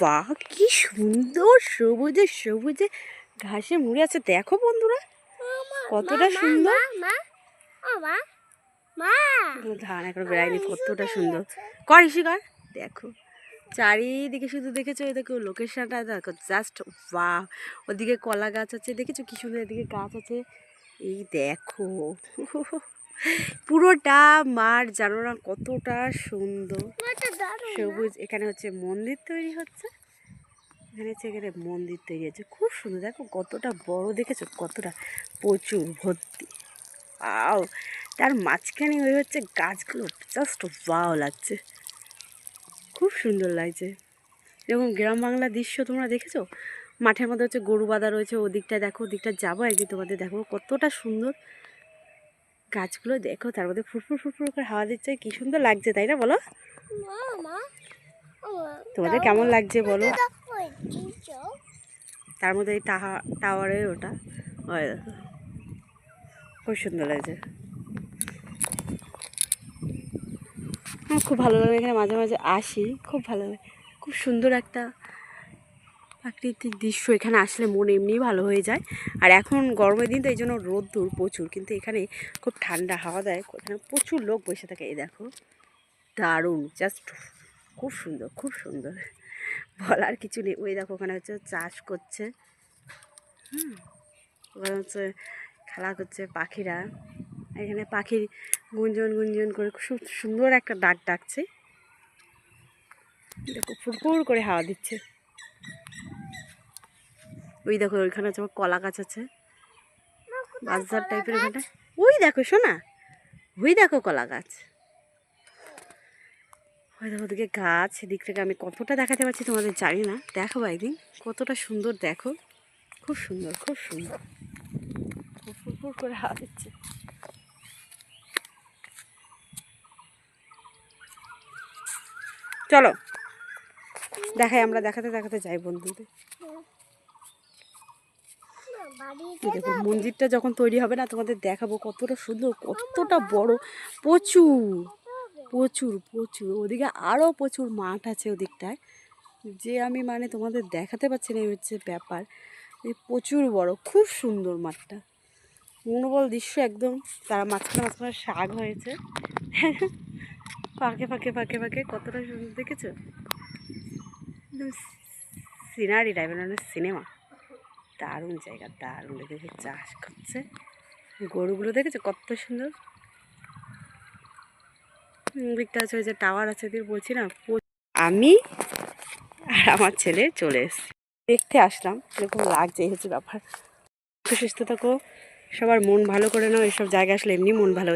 বাহ কি সুন্দর সবুজে সবুজে ঘাসে মুড়ে আছে। দেখো বন্ধুরা কতটা সুন্দর। ধান এখন বেড়ায়নি কতটা সুন্দর কর ইসি কর। দেখো চারিদিকে শুধু দেখেছ দেখো লোকেশনটা দেখো জাস্ট বাহ। ওদিকে কলা গাছ আছে দেখেছ কি সুন্দর এদিকে গাছ আছে। এই দেখো। পুরোটা মাঠ জানো না কতটা সুন্দর। সবুজ এখানে হচ্ছে মন্দির তৈরি হচ্ছে। এখানে হচ্ছে এখানে মন্দির তৈরি হচ্ছে। খুব সুন্দর দেখো কতটা বড় দেখেছ? কতটা প্রচুর ভর্তি। আও তার মাঝখানে ওই হচ্ছে গাছগুলো জাস্ট বাও লাগছে। খুব সুন্দর লাগছে। এরকম গ্রাম বাংলার দৃশ্য তোমরা দেখেছ? মাঠের মধ্যে হচ্ছে গরু বাঁধা রয়েছে ওদিকটা দেখো ওদিকটা যাব একদিন তোমাদের দেখো কতটা সুন্দর গাছগুলো দেখো তার মধ্যে ফুরফুর ফুরফুর করে হাওয়া দিচ্ছে কি সুন্দর লাগছে তাই না বলো? তোমাদের কেমন লাগছে বলো? তার মধ্যে এই টাওয়ারের ওটা খুব সুন্দর লাগছে। খুব ভালো লাগে এখানে মাঝে মাঝে আসি খুব ভালো লাগে। খুব সুন্দর একটা প্রাকৃতিক দৃশ্য এখানে আসলে মন এমনিই ভালো হয়ে যায়। আর এখন গরমের দিন তো এই জন্য রোদ্দুর প্রচুর। কিন্তু এখানে খুব ঠান্ডা, হাওয়া দেয়। এখানে প্রচুর লোক বসে থাকে। এই দেখো, দারুণ। জাস্ট খুব সুন্দর খুব সুন্দর। বলার কিছু নেই। ওই দেখো, ওখানে হচ্ছে চাষ করছে। হুম, ওখানে হচ্ছে খেলা করছে পাখিরা। এখানে পাখির গুঞ্জন গুঞ্জন করে খুব সুন্দর একটা ডাক ডাকছে। দেখো, ফুরফুর করে হাওয়া দিচ্ছে। ওই দেখো ওইখানে হচ্ছে কলা গাছ আছে। বাজার টাইপের ওখানটা। ওই দেখো শোনা? ওই দেখো কলা গাছ। ওই দেখো ওদিকে গাছ এদিক থেকে আমি কতটা দেখাতে পারছি তোমাদের জানি না। দেখো একদিন কতটা সুন্দর দেখো। খুব সুন্দর খুব সুন্দর। ফুর ফুর করে হাওয়া দিচ্ছে। চলো। দেখাই আমরা দেখাতে দেখাতে যাই বন্ধুদের। দেখো মন্দিরটা যখন তৈরি হবে না তোমাদের দেখাবো কতটা সুন্দর কতটা বড়। প্রচুর প্রচুর প্রচুর। ওদিকে আরও প্রচুর মাঠ আছে ওদিকটায়। যে আমি মানে তোমাদের দেখাতে পারছি না এই হচ্ছে ব্যাপার। এই প্রচুর বড় খুব সুন্দর মাঠটা। মনোবল দৃশ্য একদম তারা মাঝখানে মাঝখানে শাক হয়েছে। ফাঁকে ফাঁকে ফাঁকে ফাঁকে কতটা সুন্দর দেখেছ? একদম সিনারি টাইপের মানে সিনেমা। দারুণ জায়গা, দারুণ লেগেছে চাষ করছে। গরুগুলো দেখেছে কত সুন্দর? দিকটা আছে ওই যে টাওয়ার আছে দিয়ে বলছি না আমি আর আমার ছেলে চলে এসেছি। দেখতে আসলাম, এরকম লাগছে হচ্ছে ব্যাপার। সুস্থ থাকো, সবার মন ভালো করে নাও এসব জায়গা আসলে এমনি মন ভালো